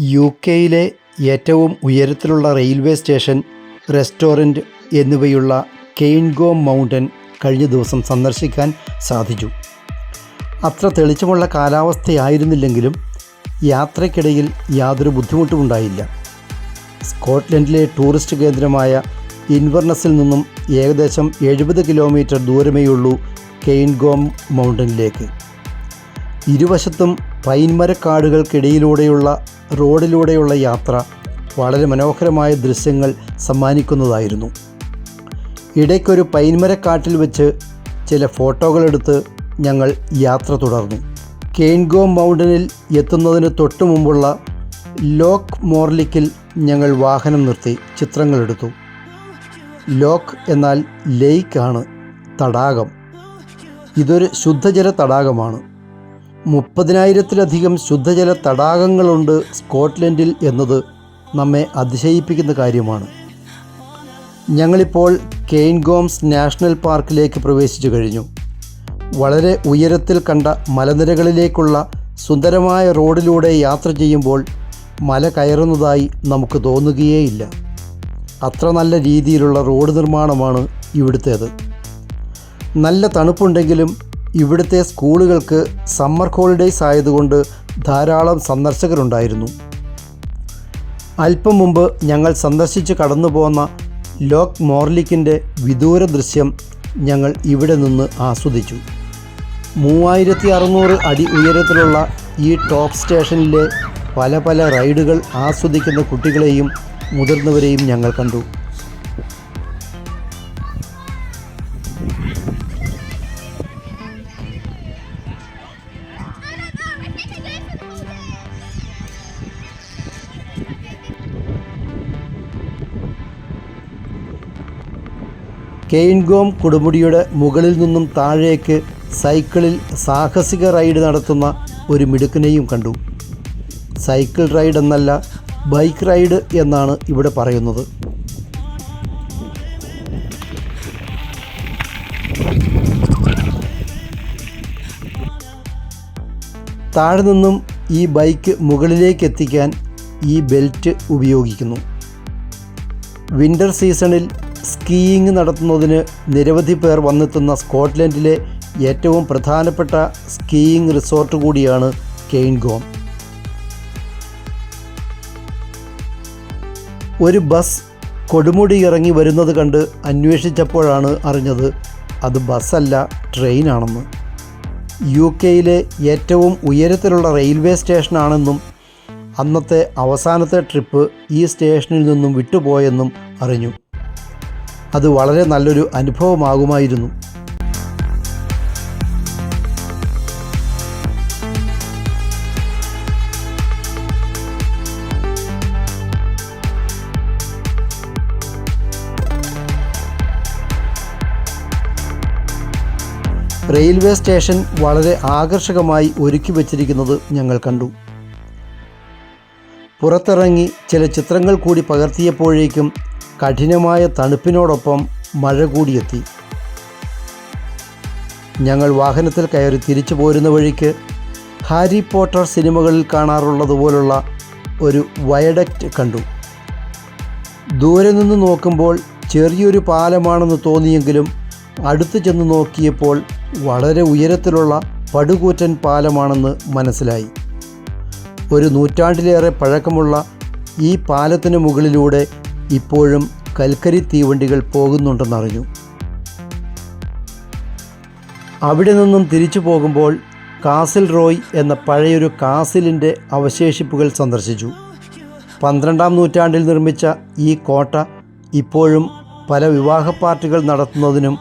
U കെയിലെ ഏറ്റവും ഉയരത്തിലുള്ള റെയിൽവേ സ്റ്റേഷൻ റെസ്റ്റോറന്റ് എന്നിവയുള്ള കെയിൻഗോ മൗണ്ടൻ കഴിഞ്ഞ ദിവസം സന്ദർശിക്കാൻ സാധിച്ചു. അത്ര തെളിച്ചമുള്ള കാലാവസ്ഥയായിരുന്നില്ലെങ്കിലും യാത്രയ്ക്കിടയിൽ യാതൊരു ബുദ്ധിമുട്ടും ഉണ്ടായില്ല. സ്കോട്ട്ലൻഡിലെ ടൂറിസ്റ്റ് കേന്ദ്രമായ ഇൻവർണസിൽ നിന്നും ഏകദേശം എഴുപത് കിലോമീറ്റർ ദൂരമേയുള്ളൂ കെയിൻഗോം മൗണ്ടനിലേക്ക്. ഇരുവശത്തും പൈൻമരക്കാടുകൾക്കിടയിലൂടെയുള്ള റോഡിലൂടെയുള്ള യാത്ര വളരെ മനോഹരമായ ദൃശ്യങ്ങൾ സമ്മാനിക്കുന്നതായിരുന്നു. ഇടയ്ക്കൊരു പൈൻമരക്കാട്ടിൽ വെച്ച് ചില ഫോട്ടോകളെടുത്ത് ഞങ്ങൾ യാത്ര തുടർന്നു. കെയ്ൻഗോ മൗണ്ടനിൽ എത്തുന്നതിന് തൊട്ടു മുമ്പുള്ള ലോക്ക് മോർലിക്കിൽ ഞങ്ങൾ വാഹനം നിർത്തി ചിത്രങ്ങളെടുത്തു ലോക്ക് എന്നാൽ ലേക്ക് ആണ് തടാകം. ഇതൊരു ശുദ്ധജല തടാകമാണ്. മുപ്പതിനായിരത്തിലധികം ശുദ്ധജല തടാകങ്ങളുണ്ട് സ്കോട്ട്ലൻഡിൽ എന്നത് നമ്മെ അതിശയിപ്പിക്കുന്ന കാര്യമാണ്. ഞങ്ങളിപ്പോൾ കെയിൻഗോംസ് നാഷണൽ പാർക്കിലേക്ക് പ്രവേശിച്ചു കഴിഞ്ഞു. വളരെ ഉയരത്തിൽ കണ്ട മലനിരകളിലേക്കുള്ള സുന്ദരമായ റോഡിലൂടെ യാത്ര ചെയ്യുമ്പോൾ മല കയറുന്നതായി നമുക്ക് തോന്നുകയേയില്ല. അത്ര നല്ല രീതിയിലുള്ള റോഡ് നിർമ്മാണമാണ് ഇവിടുത്തേത്. നല്ല തണുപ്പുണ്ടെങ്കിലും ഇവിടുത്തെ സ്കൂളുകൾക്ക് സമ്മർ ഹോളിഡേയ്സ് ആയതുകൊണ്ട് ധാരാളം സന്ദർശകരുണ്ടായിരുന്നു. അല്പം മുമ്പ് ഞങ്ങൾ സന്ദർശിച്ച് കടന്നു പോന്ന ലോക്ക് മോർലിക്കിന്റെ വിദൂര ദൃശ്യം ഞങ്ങൾ ഇവിടെ നിന്ന് ആസ്വദിച്ചു. മൂവായിരത്തി അറുന്നൂറ് അടി ഉയരത്തിലുള്ള ഈ ടോപ്പ് സ്റ്റേഷനിലെ പല പല റൈഡുകൾ ആസ്വദിക്കുന്ന കുട്ടികളെയും മുതിർന്നവരെയും ഞങ്ങൾ കണ്ടു. കെയിൻഗോം കൊടുമുടിയുടെ മുകളിൽ നിന്നും താഴേക്ക് സൈക്കിളിൽ സാഹസിക റൈഡ് നടത്തുന്ന ഒരു മിടുക്കനെയും കണ്ടു. സൈക്കിൾ റൈഡ് എന്നല്ല ബൈക്ക് റൈഡ് എന്നാണ് ഇവിടെ പറയുന്നത്. താഴെ നിന്നും ഈ ബൈക്ക് മുകളിലേക്ക് എത്തിക്കാൻ ഈ ബെൽറ്റ് ഉപയോഗിക്കുന്നു. വിന്റർ സീസണിൽ സ്കീയിങ് നടത്തുന്നതിന് നിരവധി പേർ വന്നെത്തുന്ന സ്കോട്ട്ലൻഡിലെ ഏറ്റവും പ്രധാനപ്പെട്ട സ്കീയിങ് റിസോർട്ട് കൂടിയാണ് കെയ്ൻഗോം ഒരു ബസ് കൊടുമുടി ഇറങ്ങി വരുന്നത് കണ്ട് അന്വേഷിച്ചപ്പോഴാണ് അറിഞ്ഞത് അത് ബസ്സല്ല ട്രെയിനാണെന്ന്. യു കെയിലെ ഏറ്റവും ഉയരത്തിലുള്ള റെയിൽവേ സ്റ്റേഷനാണെന്നും അന്നത്തെ അവസാനത്തെ ട്രിപ്പ് ഈ സ്റ്റേഷനിൽ നിന്നും വിട്ടുപോയെന്നും അറിഞ്ഞു. അത് വളരെ നല്ലൊരു അനുഭവമാകുമായിരുന്നു. റെയിൽവേ സ്റ്റേഷൻ വളരെ ആകർഷകമായി ഒരുക്കി വച്ചിരിക്കുന്നത് ഞങ്ങൾ കണ്ടു. പുറത്തിറങ്ങി ചില ചിത്രങ്ങൾ കൂടി പകർത്തിയപ്പോഴേക്കും കഠിനമായ തണുപ്പിനോടൊപ്പം മഴ കൂടിയെത്തി. ഞങ്ങൾ വാഹനത്തിൽ കയറി തിരിച്ചു പോരുന്ന വഴിക്ക് ഹാരി പോട്ടർ സിനിമകളിൽ കാണാറുള്ളതുപോലുള്ള ഒരു വയഡക്റ്റ് കണ്ടു. ദൂരെ നിന്ന് നോക്കുമ്പോൾ ചെറിയൊരു പാലമാണെന്ന് തോന്നിയെങ്കിലും അടുത്ത് ചെന്ന് നോക്കിയപ്പോൾ വളരെ ഉയരത്തിലുള്ള പടുകൂറ്റൻ പാലമാണെന്ന് മനസ്സിലായി. ഒരു നൂറ്റാണ്ടിലേറെ പഴക്കമുള്ള ഈ പാലത്തിന് മുകളിലൂടെ ഇപ്പോഴും കൽക്കരി തീവണ്ടികൾ പോകുന്നുണ്ടെന്നറിഞ്ഞു. അവിടെ നിന്നും തിരിച്ചു പോകുമ്പോൾ കാസിൽ റോയ് എന്ന പഴയൊരു കാസിലിന്റെ അവശേഷിപ്പുകൾ സന്ദർശിച്ചു. പന്ത്രണ്ടാം നൂറ്റാണ്ടിൽ നിർമ്മിച്ച ഈ കോട്ട ഇപ്പോഴും പല വിവാഹ പാർട്ടികൾ നടത്തുന്നതിനും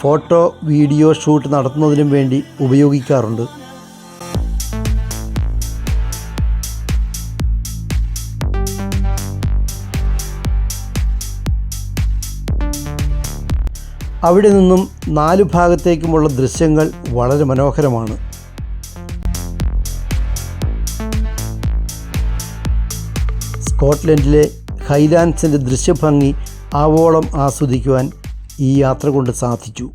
ഫോട്ടോ വീഡിയോ ഷൂട്ട് നടത്തുന്നതിനും വേണ്ടി ഉപയോഗിക്കാറുണ്ട്. അവിടെ നിന്നും നാലു ഭാഗത്തേക്കുമുള്ള ദൃശ്യങ്ങൾ വളരെ മനോഹരമാണ്. സ്കോട്ട്ലൻഡിലെ ഹൈലാൻഡ്സിന്റെ ദൃശ്യഭംഗി ആവോളം ആസ്വദിക്കുവാൻ ഈ യാത്ര കൊണ്ട് സാധിച്ചു.